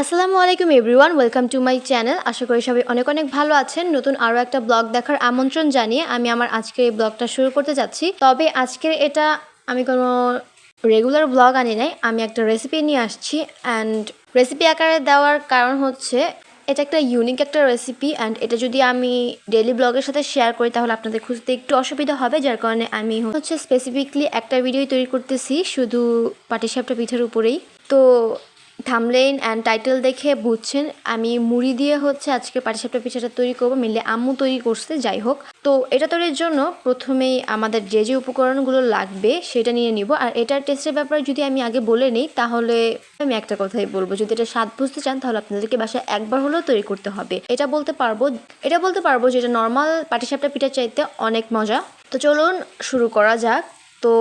আসসালামু আলাইকুম everyone, welcome to my channel. আশা করি সবাই অনেক অনেক ভালো আছেন। নতুন আরও একটা ব্লগ দেখার আমন্ত্রণ জানিয়ে আমি আমার আজকের এই ব্লগটা শুরু করতে যাচ্ছি। তবে আজকের এটা আমি কোনো রেগুলার ব্লগ আনি নাই, আমি একটা রেসিপি নিয়ে আসছি। অ্যান্ড রেসিপি আকারে দেওয়ার কারণ হচ্ছে, এটা একটা ইউনিক একটা রেসিপি। অ্যান্ড এটা যদি আমি ডেলি ব্লগের সাথে শেয়ার করি, তাহলে আপনাদের খুঁজতে একটু অসুবিধা হবে, যার কারণে আমি হচ্ছে স্পেসিফিকলি একটা ভিডিও তৈরি করতেছি, শুধু পাটিসাপটা পিঠার উপরেই। তো থামলেন অ্যান্ড টাইটেল দেখে বুঝছেন, আমি মুড়ি দিয়ে হচ্ছে আজকে পাটিসাপটা পিঠাটা তৈরি করব, মিলে আম্মু তৈরি করছে, যাই হোক। তো এটা তৈরির জন্য প্রথমেই আমাদের যে যে উপকরণগুলো লাগবে সেটা নিয়ে নিব। আর এটার টেস্টের ব্যাপারে যদি আমি আগে বলে নিই, তাহলে আমি একটা কথাই বলব। যদি এটা স্বাদ বুঝতে চান, তাহলে আপনাদেরকে বাসায় একবার হলেও তৈরি করতে হবে। এটা বলতে পারব, এটা বলতে পারব যে এটা নর্মাল পাটিসাপটা পিঠার চাইতে অনেক মজা। তো চলুন, শুরু করা যাক। তো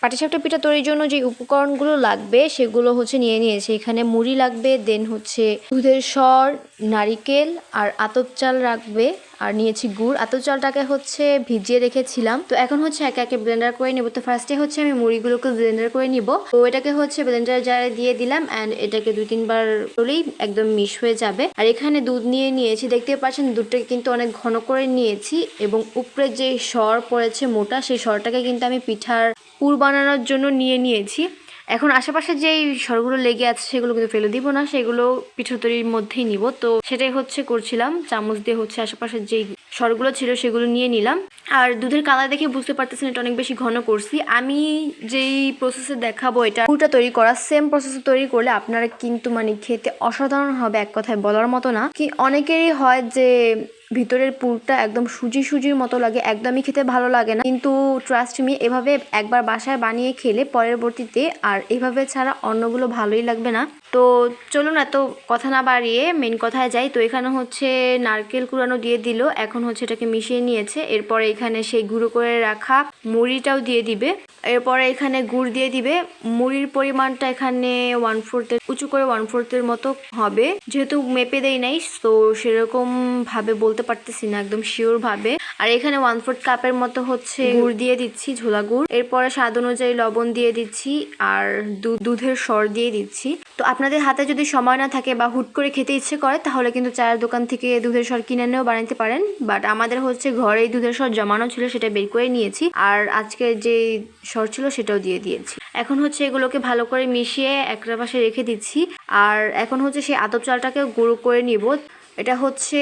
পাটিসাপটা পিঠা তৈরির জন্য যে উপকরণগুলো লাগবে, সেগুলো হচ্ছে নিয়ে নিয়েছে। এখানে মুড়ি লাগবে দেন হচ্ছে দুধের সর, নারিকেল আর আতপ চাল রাখবে। আর নিয়েছি গুড়। আতপ চালটাকে হচ্ছে ভিজিয়ে রেখেছিলাম। তো এখন হচ্ছে একে একে ব্লেন্ডার করে নেব। তো ফার্স্টে হচ্ছে আমি মুড়িগুলোকে ব্লেন্ডার করে নিব। তো এটাকে হচ্ছে ব্লেন্ডার জারে দিয়ে দিলাম অ্যান্ড এটাকে দুই তিনবার করলেই একদম মিশ হয়ে যাবে। আর এখানে দুধ নিয়ে নিয়েছি। দেখতে পাচ্ছেন দুধটাকে কিন্তু অনেক ঘন করে নিয়েছি এবং উপরে যে সর পড়েছে মোটা, সেই সরটাকে কিন্তু আমি পিঠার পুর বানানোর জন্য নিয়ে নিয়েছি। এখন আশেপাশে যেই স্বরগুলো লেগে আছে, সেগুলো কিন্তু ফেলে দিব না, সেগুলো পিঠা তৈরির মধ্যেই নিব। তো সেটাই হচ্ছে করছিলাম, চামচ দিয়ে হচ্ছে আশেপাশের যেই স্বরগুলো ছিল সেগুলো নিয়ে নিলাম। আর দুধের কালার দেখে বুঝতে পারতেছেন, এটা অনেক বেশি ঘন করছি। আমি যেই প্রসেসে দেখাবো, এটা পুরটা তৈরি করা সেম প্রসেসে তৈরি করলে আপনারা কিন্তু মানে খেতে অসাধারণ হবে, এক কথায় বলার মতো না। কি অনেকেরই হয় যে ভিতরের পুরটা একদম সুজি সুজির মতো লাগে, একদমই খেতে ভালো লাগে না। কিন্তু ট্রাস্ট মি এভাবে একবার বাসায় বানিয়ে খেলে পরবর্তীতে আর এভাবে ছাড়া অন্যগুলো ভালোই লাগবে না। তো চলুন এত কথা না বাড়িয়ে মেন কথায় যাই। তো এখানে হচ্ছে নারকেল কুড়ানো দিয়ে দিল। এখন হচ্ছে এটাকে মিশিয়ে নিয়েছে। এরপরে এখানে সেই গুঁড়ো করে রাখা মুড়িটাও দিয়ে দিবে। এরপরে এখানে গুড় দিয়ে দিবে। মুড়ির পরিমাণটা এখানে ওয়ান ফোর্থের উঁচু করে ওয়ান ফোর্থের মতো হবে। যেহেতু মেপে দেই নাই, তো সেরকম ভাবে বলতে পারতেছি না, একদম শিওর ভাবে। আর এখানে ওয়ান ফোর্থ কাপের মতো হচ্ছে গুড় দিয়ে দিচ্ছি, ঝোলা গুড়। এরপরে স্বাদ অনুযায়ী লবণ দিয়ে দিচ্ছি, আর দুধের সর দিয়ে দিচ্ছি। তো আপনাদের হাতে যদি সময় না থাকে বা হুট করে খেতে ইচ্ছে করে, তাহলে কিন্তু চায়ের দোকান থেকে দুধের সর কিনে নিয়েও বানাতে পারেন। বাট আমাদের হচ্ছে ঘরেই দুধের সর জমানো ছিল, সেটা বের করে নিয়েছি। আর আজকে যে সর ছিল, সেটাও দিয়ে দিয়েছি। এখন হচ্ছে এগুলোকে ভালো করে মিশিয়ে একটা পাশে রেখে দিচ্ছি। আর এখন হচ্ছে সেই আতপ চালটাকে গুঁড়ো করে নিব। এটা হচ্ছে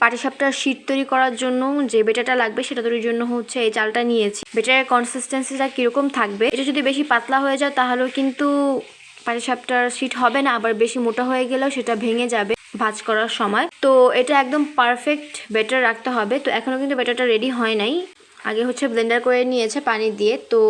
পাটিসাপটার শীত তৈরি করার জন্য যে বেটাটা লাগবে, সেটা তৈরির জন্য হচ্ছে এই চালটা নিয়েছি। বেটারের কনসিস্টেন্সিটা কীরকম থাকবে? এটা যদি বেশি পাতলা হয়ে যায়, তাহলেও কিন্তু পাটিসাপটার শীত হবে না, আবার বেশি মোটা হয়ে গেলেও সেটা ভেঙে যাবে ভাজ করার সময়। তো এটা একদম পারফেক্ট বেটার রাখতে হবে। তো এখনও কিন্তু বেটারটা রেডি হয় নাই। আগে হচ্ছে ব্লেন্ডার করে নিয়েছে পানি দিয়ে। তো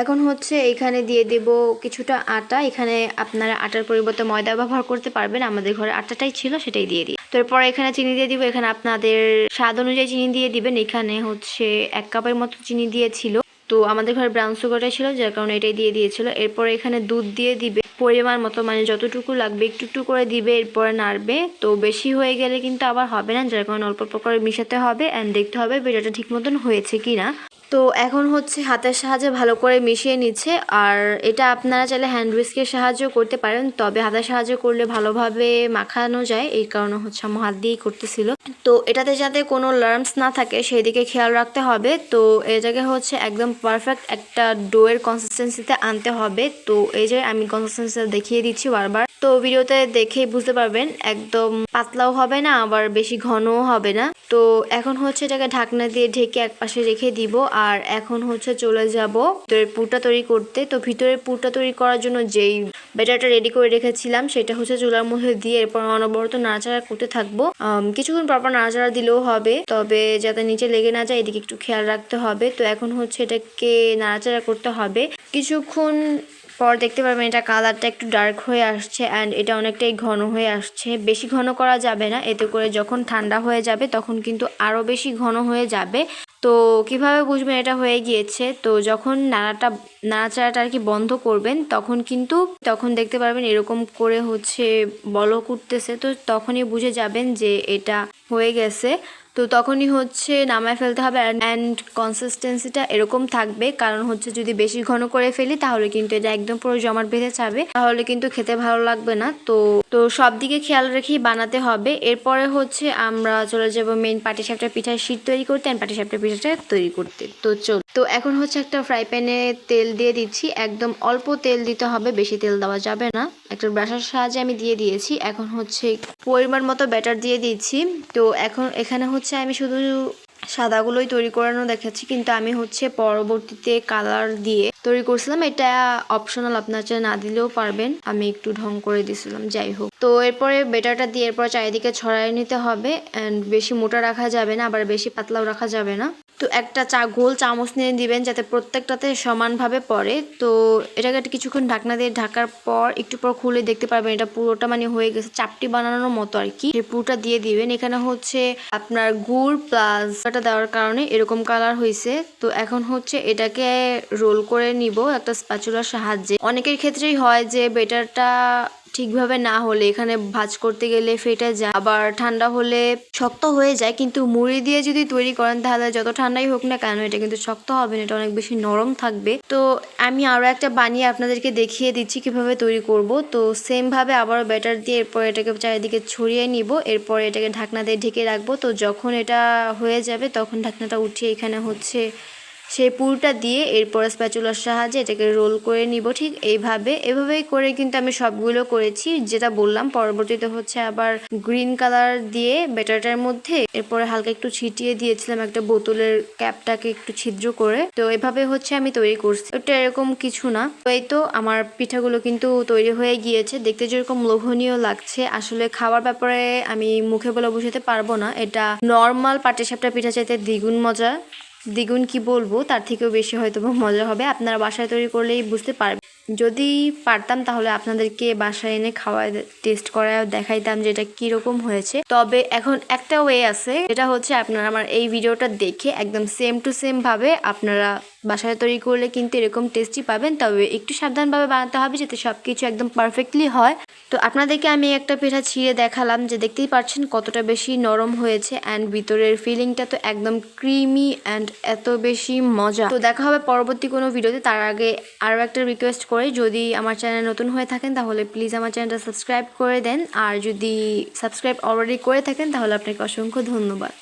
এখন হচ্ছে এখানে দিয়ে দেব কিছুটা আটা। এখানে আপনারা আটার পরিবর্তে ময়দা ব্যবহার করতে পারবেন। আমাদের ঘরে আটাটাই ছিল, সেটাই দিয়ে দিই। তো এরপর এখানে চিনি দিয়ে দিব। এখানে আপনাদের স্বাদ অনুযায়ী চিনি দিয়ে দিবেন। এখানে হচ্ছে এক কাপের মতো চিনি দিয়েছিল। তো আমাদের ঘরে ব্রাউন সুগারটা ছিল, যার কারণে এটাই দিয়ে দিয়েছিল। এরপর এখানে দুধ দিয়ে দিবে। পরিমাণ মতো মানে যতটুকু লাগবে একটু একটু করে দিবে, এরপরে নাড়বে। তো বেশি হয়ে গেলে কিন্তু আবার হবে না, যার কারণে অল্প অল্প করে মিশাতে হবে অ্যান্ড দেখতে হবে বেটাটা ঠিক মতন হয়েছে কি না তো এখন হচ্ছে হাতের সাহায্যে ভালো করে মিশিয়ে নিচ্ছে। আর এটা আপনারা চাইলে হ্যান্ড উইস্কের সাহায্যও করতে পারেন, তবে হাতের সাহায্য করলে ভালোভাবে মাখানো যায়, এই কারণে হচ্ছে আমার হাত দিয়েই করতেছিল। তো এটাতে যাতে কোনো লার্মস না থাকে সেই দিকে খেয়াল রাখতে হবে। তো এটাকে হচ্ছে একদম পারফেক্ট একটা ডোয়ের কনসিস্টেন্সিতে আনতে হবে। তো এই যে আমি কনসিস্টেন্সি দেখিয়ে দিচ্ছি বারবার। তো ভিডিওতে দেখেই বুঝতে পারবেন, একদম পাতলাও হবে না, আবার বেশি ঘনও হবে না। তো এখন হচ্ছে এটাকে ঢাকনা দিয়ে ঢেকে এক পাশে রেখে দিব। আর এখন হচ্ছে চলে যাব ভিতরের পুরটা তৈরি করতে। তো ভিতরের পুরটা তৈরি করার জন্য যেই বেটারটা রেডি করে রেখেছিলাম, সেটা হচ্ছে চুলার মধ্যে দিয়ে এরপর অনবরত নাড়াচাড়া করতে থাকব। কিছুক্ষণ পরপর নাড়াচাড়া দিলেও হবে, তবে যাতে নিচে লেগে না যায়, এদিকে একটু খেয়াল রাখতে হবে। তো এখন হচ্ছে এটাকে নাড়াচাড়া করতে হবে। কিছুক্ষণ পর দেখতে পারবেন এটা কালারটা একটু ডার্ক হয়ে আসছে অ্যান্ড এটা অনেকটাই ঘন হয়ে আসছে। বেশি ঘন করা যাবে না, এতে করে যখন ঠান্ডা হয়ে যাবে, তখন কিন্তু আরও বেশি ঘন হয়ে যাবে। তো কীভাবে বুঝবেন এটা হয়ে গিয়েছে? তো যখন নাড়াটা নাড়াচাড়াটা আর কি বন্ধ করবেন, তখন কিন্তু, তখন দেখতে পারবেন এরকম করে হচ্ছে বলক উঠতেছে। তো তখনই বুঝে যাবেন যে এটা হয়ে গেছে। তো তখনই হচ্ছে নামায় ফেলতে হবে অ্যান্ড কনসিস্টেন্সিটা এরকম থাকবে। কারণ হচ্ছে যদি বেশি ঘন করে ফেলি, তাহলে কিন্তু এটা একদম পুরো জমাট বেঁধে যাবে। তাহলে কিন্তু খেতে ভালো লাগবে না। তো তো সব দিকে খেয়াল রেখেই বানাতে হবে। এরপরে হচ্ছে আমরা চলে যাব মেন পাটি পাটিসাপটা পিঠার শীত তৈরি করতে অ্যান্ড পাটি পাটিসাপটা পিঠাটা তৈরি করতে। তো চল। তো এখন হচ্ছে একটা ফ্রাই প্যানে তেল দিয়ে দিচ্ছি। একদম অল্প তেল দিতে হবে, বেশি তেল দেওয়া যাবে না। একটা ব্রাশের সাহায্যে আমি দিয়ে দিয়েছি। এখন হচ্ছে পরিমাণ মতো ব্যাটার দিয়ে দিচ্ছি। তো এখন এখানে হচ্ছে আমি শুধু সাদাগুলোই তৈরি করানো দেখাচ্ছি, কিন্তু আমি হচ্ছে পরবর্তীতে কালার দিয়ে তৈরি করছিলাম। এটা অপশনাল আপনার চাই না দিলেও পারবেন। আমি একটু ঢং করে দিছিলাম যাই হোক। তো এরপরে বেটারটা দিয়ে এরপর চারিদিকে ছড়াই নিতে হবে অ্যান্ড বেশি মোটা রাখা যাবে না, আবার বেশি পাতলাও রাখা যাবে না। তো একটা চা, গোল চামচ নিয়ে দিবেন যাতে প্রত্যেকটাতে সমানভাবে পড়ে। তো এটাকে একটা কিছুক্ষণ ঢাকনা দিয়ে ঢাকার পর একটু পর খুলে দেখতে পারবেন এটা পুরোটা মানে হয়ে গেছে চাপটি বানানোর মতো আর কি। পুরোটা দিয়ে দিবেন। এখানে হচ্ছে আপনার গুড় প্লাস এটা দেওয়ার কারণে এরকম কালার হয়েছে তো এখন হচ্ছে এটাকে রোল করে নিব একটা স্প্যাচুলার সাহায্যে। অনেকের ক্ষেত্রেই হয় যে বেটারটা ঠিকভাবে না হলে, এখানে ভাজ করতে গেলে ফেটে যায়। আবার ঠান্ডা হলে শক্ত হয়ে যায়, কিন্তু মুড়ি দিয়ে যদি তৈরি করেন, তাহলে যত ঠান্ডাই হোক না কেন, এটা কিন্তু শক্ত হবে না, এটা অনেক বেশি নরম থাকবে। তো আমি আরও একটা বানিয়ে আপনাদেরকে দেখিয়ে দিচ্ছি কীভাবে তৈরি করব। তো সেমভাবে আবারও ব্যাটার দিয়ে এরপর এটাকে চারিদিকে ছড়িয়ে নিব, এরপর এটাকে ঢাকনা দিয়ে ঢেকে রাখব। তো যখন এটা হয়ে যাবে, তখন ঢাকনাটা উঠিয়ে এখানে হচ্ছে সেই পুরটা দিয়ে এরপর স্প্যাচুলার সাহায্যে এটাকে রোল করে নিব, ঠিক এইভাবে। এভাবেই করে কিন্তু আমি সবগুলো করেছি। যেটা বললাম, পরবর্তীতে হচ্ছে আবার গ্রিন কালার দিয়ে ব্যাটারটার মধ্যে এরপরে হালকা একটু ছিটিয়ে দিয়েছিলাম একটা বোতলের ক্যাপটাকে একটু ছিদ্র করে। তো এভাবে হচ্ছে আমি তৈরি করছি। ওটা এরকম কিছু না। তো এই তো আমার পিঠাগুলো কিন্তু তৈরি হয়ে গিয়েছে। দেখতে যেরকম লোভনীয় লাগছে, আসলে খাওয়ার ব্যাপারে আমি মুখে বলে বুঝাতে পারব না। এটা নর্মাল পাটিসাপটা পিঠা চাইতে দ্বিগুণ মজা। দ্বিগুণ কি বলব? তার থেকেও বেশি হয়তো মজা হবে। আপনারা বাসায় তৈরি করলেই বুঝতে পারবেন। যদি পারতাম তাহলে আপনাদেরকে বাসায় এনে খাওয়া টেস্ট করায় দেখাইতাম যে এটা কীরকম হয়েছে। তবে এখন একটা ওয়ে আছে। যেটা হচ্ছে আপনারা আমার এই ভিডিওটা দেখে একদম সেম টু সেমভাবে আপনারা বাসায় তৈরি করলে কিন্তু এরকম টেস্টি পাবেন, তবে একটু সাবধানভাবে বানাতে হবে যাতে সব কিছু একদম পারফেক্টলি হয়। তো আপনাদেরকে আমি একটা পিঠা ছিঁড়ে দেখালাম যে দেখতেই পাচ্ছেন কতটা বেশি নরম হয়েছে অ্যান্ড ভিতরের ফিলিংটা তো একদম ক্রিমি অ্যান্ড এত বেশি মজা। তো দেখা হবে পরবর্তী কোনো ভিডিওতে, তার আগে আরও একটা রিকোয়েস্ট করে, যদি আমার চ্যানেল নতুন হয়ে থাকেন তাহলে প্লিজ আমার চ্যানেলটা সাবস্ক্রাইব করে দেন, আর যদি সাবস্ক্রাইব অলরেডি করে থাকেন তাহলে আপনাকে অসংখ্য ধন্যবাদ।